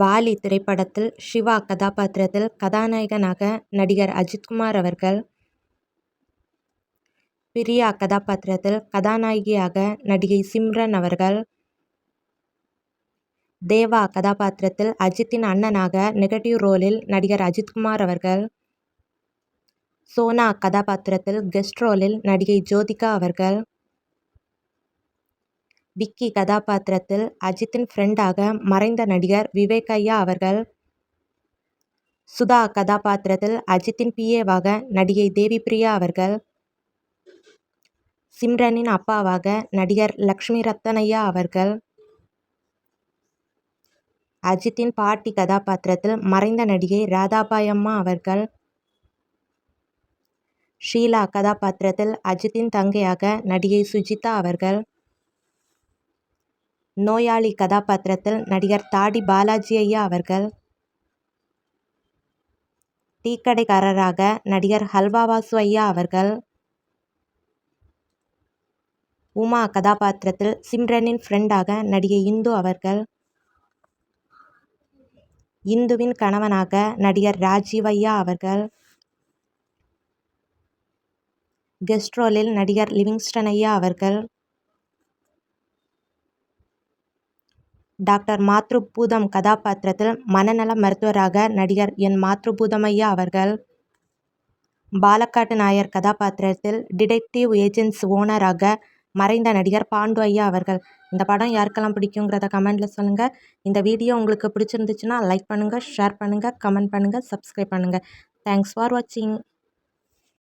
வாலி திரைப்படத்தில் சிவா கதாபாத்திரத்தில் கதாநாயகனாக நடிகர் அஜித்குமார் அவர்கள். பிரியா கதாபாத்திரத்தில் கதாநாயகியாக நடிகை சிம்ரன் அவர்கள். தேவா கதாபாத்திரத்தில் அஜித்தின் அண்ணனாக நெகட்டிவ் ரோலில் நடிகர் அஜித்குமார் அவர்கள். சோனா கதாபாத்திரத்தில் கெஸ்ட் ரோலில் நடிகை ஜோதிகா அவர்கள். விக்கி கதாபாத்திரத்தில் அஜித்தின் ஃப்ரெண்டாக மறைந்த நடிகர் விவேக் ஐயா அவர்கள் சுதா கதாபாத்திரத்தில் அஜித்தின் பிஏவாக நடிகை தேவி பிரியா அவர்கள் சிம்ரனின் அப்பாவாக நடிகர் லக்ஷ்மி ரத்தனையா அவர்கள் அஜித்தின் பாட்டி கதாபாத்திரத்தில் மறைந்த நடிகை ராதாபாய் அம்மா அவர்கள் ஷீலா கதாபாத்திரத்தில் அஜித்தின் தங்கையாக நடிகை சுஜிதா அவர்கள் நோயாளி கதாபாத்திரத்தில் நடிகர் தாடி பாலாஜி ஐயா அவர்கள். டீக்கடைக்காரராக நடிகர் ஹல்வா வாசு ஐயா அவர்கள். உமா கதாபாத்திரத்தில் சிம்ரனின் ஃப்ரெண்டாக நடிகை இந்து அவர்கள். இந்துவின் கணவனாக நடிகர் ராஜீவ் ஐயா அவர்கள். கெஸ்ட் ரோலில் நடிகர் லிவிங்ஸ்டன் ஐயா அவர்கள். டாக்டர் மாத்ருபூதம் கதாபாத்திரத்தில் மனநல மருத்துவராக நடிகர் என். மாத்ருபூதம் ஐயா அவர்கள். பாலக்காட்டு நாயர் கதாபாத்திரத்தில் டிடெக்டிவ் ஏஜென்ட்ஸ் ஓனராக மறைந்த நடிகர் பாண்டு ஐயா அவர்கள். இந்த படம் யாருக்கெல்லாம் பிடிக்குங்கிறத கமெண்டில் சொல்லுங்கள் இந்த வீடியோ உங்களுக்கு பிடிச்சிருந்துச்சுன்னா லைக் பண்ணுங்கள் ஷேர் பண்ணுங்கள் கமெண்ட் பண்ணுங்கள் சப்ஸ்கிரைப் பண்ணுங்கள் தேங்க்ஸ் ஃபார் வாட்சிங்